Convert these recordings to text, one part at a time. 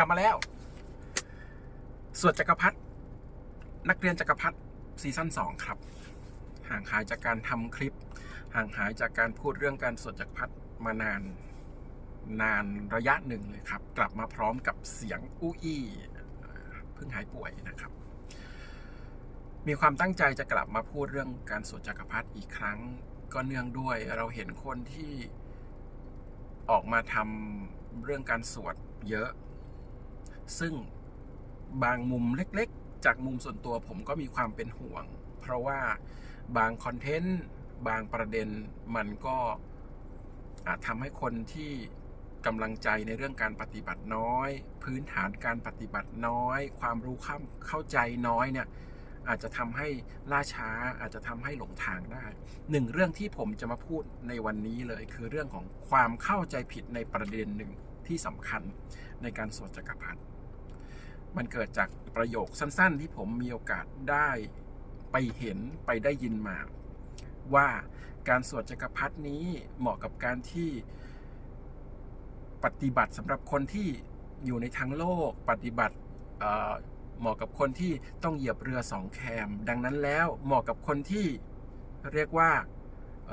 ลับมาแล้วสวดจักรพรรดินักเรียนจักรพรรดิซีซั่นสองครับ ห่างหายจากการทำคลิป ห่างหายจากการพูดเรื่องการสวดจักรพรรดิมานานนานระยะหนึ่งเลยครับ กลับมาพร้อมกับเสียงอู้อี้เพิ่งหายป่วยนะครับ มีความตั้งใจจะกลับมาพูดเรื่องการสวดจักรพรรดิอีกครั้ง ก็เนื่องด้วยเราเห็นคนที่ออกมาทำเรื่องการสวดเยอะ ซึ่งบางมุมเล็กๆ จากมุมส่วนตัวผมก็มีความเป็นห่วง เพราะว่าบางคอนเทนต์บางประเด็นมันก็อาจทำให้คนที่กำลังใจในเรื่องการปฏิบัติน้อย พื้นฐานการปฏิบัติน้อย ความรู้ข้ามเข้าใจน้อยเนี่ยอาจจะทำให้ล่าช้าอาจจะทำให้หลงทางได้หนึ่งเรื่องที่ผมจะมาพูดในวันนี้เลยคือเรื่องของความเข้าใจผิดในประเด็นหนึ่งที่สำคัญในการสวดจักรพรรดิ มันเกิดจากประโยคสั้น ๆ ที่ผมมีโอกาสได้ไปเห็นไปได้ยินมา ว่าการสวดจักรพรรดินี้เหมาะกับการที่ปฏิบัติสำหรับคนที่อยู่ในทางโลกปฏิบัติเเหมาะกับคนที่ต้องเหยียบเรือสองแคม ดังนั้นแล้วเหมาะกับคนที่เรียกว่าอ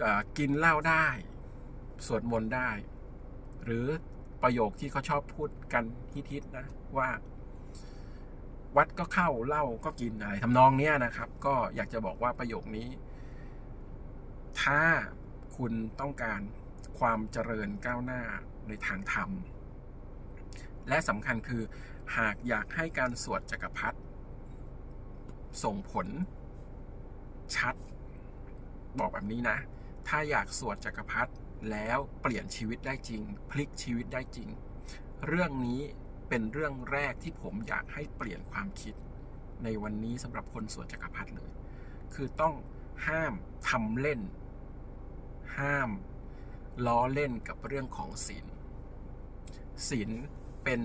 อกินเหล้าได้ สวดมนต์ได้ หรือประโยคที่เขาชอบพูดกันฮิตๆนะ ว่า วัดก็เข้าเหล้าก็กินอะไรทำนองเนี้ยนะครับ ก็อยากจะบอกว่าประโยคนี้ ถ้าคุณต้องการความเจริญก้าวหน้าในทางธรรม และสำคัญคือ หากอยากให้การสวดจักรพรรดิส่งผล ชัด บอกแบบนี้นะ ถ้าอยากสวดจักรพรรดิ แล้วเปลี่ยนชีวิตได้จริง พลิกชีวิตได้จริง เรื่องนี้เป็นเรื่องแรกที่ผมอยากให้เปลี่ยนความคิด ในวันนี้สำหรับคนสวดจักรพรรดิเลย คือต้องห้ามทำเล่น ห้าม ล้อเล่นกับเรื่องของศีลศีลเป็น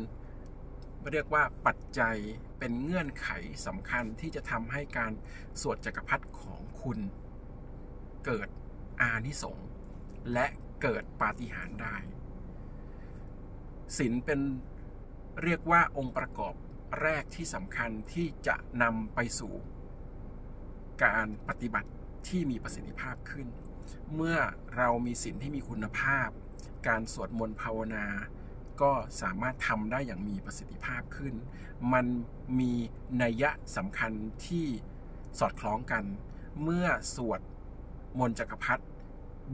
เรียกว่าปัจจัยเป็นเงื่อนไขสำคัญที่จะทำให้การสวดจักรพรรดิของคุณ เกิดอานิสงส์และ เกิดปาฏิหาริย์ได้ศีลเป็นเรียกว่าองค์ประกอบแรกที่สำคัญที่จะนำไปสู่การปฏิบัติที่มีประสิทธิภาพขึ้น เมื่อเรามีศีลที่มีคุณภาพ การสวดมนต์ภาวนา ก็สามารถทำได้อย่างมีประสิทธิภาพขึ้น มันมีนัยยะสำคัญที่สอดคล้องกัน เมื่อสวดมนต์จักรพรรดิ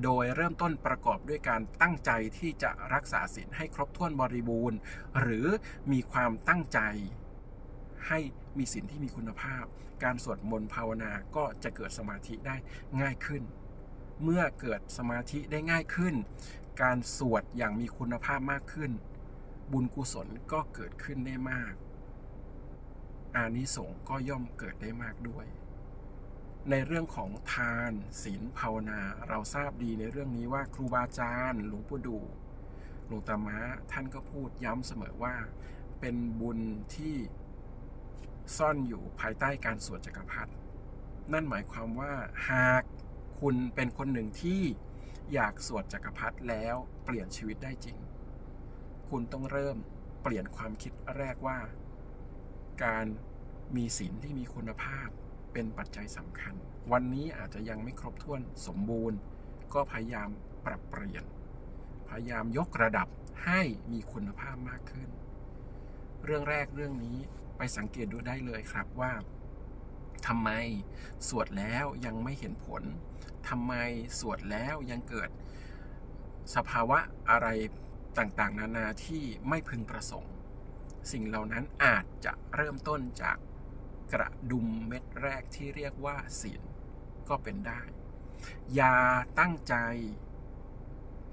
โดยเริ่มต้นประกอบด้วยการตั้งใจที่จะรักษาศีลให้ครบถ้วนบริบูรณ์ หรือมีความตั้งใจให้มีศีลที่มีคุณภาพ การสวดมนต์ภาวนาก็จะเกิดสมาธิได้ง่ายขึ้น เมื่อเกิดสมาธิได้ง่ายขึ้น การสวดอย่างมีคุณภาพมากขึ้น บุญกุศลก็เกิดขึ้นได้มาก อานิสงส์ก็ย่อมเกิดได้มากด้วย ในเรื่องของทานศีลภาวนา เราทราบดีในเรื่องนี้ว่าครูบาอาจารย์ หลวงปู่ดูหลวงตามะท่านก็พูดย้ำเสมอว่า เป็นบุญที่ซ่อนอยู่ภายใต้การสวดจักรพรรดินั่นหมายความว่าหากคุณเป็นคนหนึ่งที่อยากสวดจักรพรรดิแล้วเปลี่ยนชีวิตได้จริง คุณต้องเริ่มเปลี่ยนความคิดแรกว่า การมีศีลที่มีคุณภาพ เป็นปัจจัยสำคัญ วันนี้อาจจะยังไม่ครบถ้วนสมบูรณ์ ก็พยายามปรับเปลี่ยน พยายามยกระดับให้มีคุณภาพมากขึ้น เรื่องแรกเรื่องนี้ไปสังเกตดูได้เลยครับว่าทำไมสวดแล้วยังไม่เห็นผลทำไมสวดแล้วยังเกิดสภาวะอะไรต่างๆ นานาที่ไม่พึงประสงค์ สิ่งเหล่านั้นอาจจะเริ่มต้นจาก กระดุมเม็ดแรกที่เรียกว่าศีลก็เป็นได้ อย่าตั้งใจ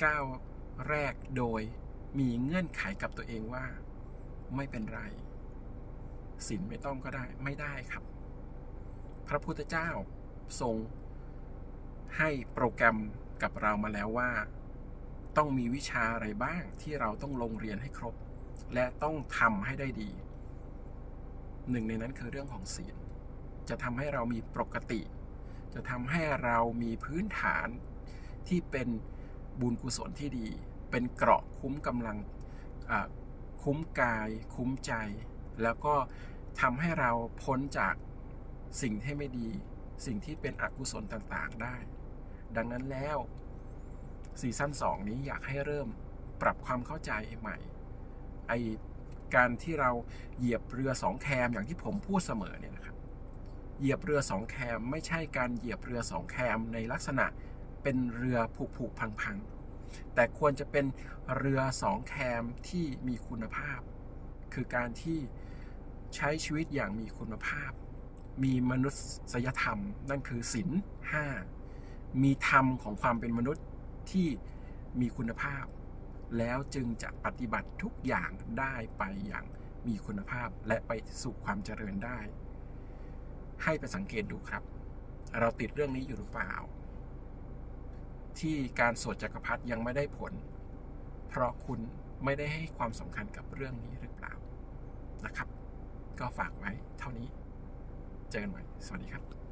ก้าวแรกโดยมีเงื่อนไขกับตัวเองว่า ไม่เป็นไรศีลไม่ต้องก็ได้ไม่ได้ครับ พระพุทธเจ้าทรงให้โปรแกรมกับเรามาแล้วว่า ต้องมีวิชาอะไรบ้างที่เราต้องลงเรียนให้ครบ และต้องทำให้ได้ดี หนึ่งในนั้นคือเรื่องของศีล จะทำให้เรามีปกติ จะทำให้เรามีพื้นฐานที่เป็นบุญกุศลที่ดี เป็นเกราะคุ้มกำลังคุ้มกาย คุ้มใจ แล้วก็ทำให้เราพ้นจากสิ่งที่ไม่ดี สิ่งที่เป็นอกุศลต่างๆได้ ดังนั้นแล้วซีซั่น2นี้อยากให้เริ่มปรับความเข้าใจใหม่ไอ การที่เราเหยียบเรือสองแคมอย่างที่ผมพูดเสมอเนี่ยนะครับเหยียบเรือสองแคมไม่ใช่การเหยียบเรือสองแคมในลักษณะเป็นเรือผุผุพังพังแต่ควรจะเป็นเรือสองแคมที่มีคุณภาพ คือการที่ใช้ชีวิตอย่างมีคุณภาพ มีมนุษยธรรม นั่นคือศีลห้ามีธรรมของความเป็นมนุษย์ที่มีคุณภาพ แล้วจึงจะปฏิบัติทุกอย่างได้ไปอย่างมีคุณภาพและไปสู่ความเจริญได้ ให้ไปสังเกตดูครับ เราติดเรื่องนี้อยู่หรือเปล่า ที่การสวดจักรพรรดิยังไม่ได้ผล เพราะคุณไม่ได้ให้ความสำคัญกับเรื่องนี้หรือเปล่านะครับ ก็ฝากไว้เท่านี้ เจอกันใหม่สวัสดีครับ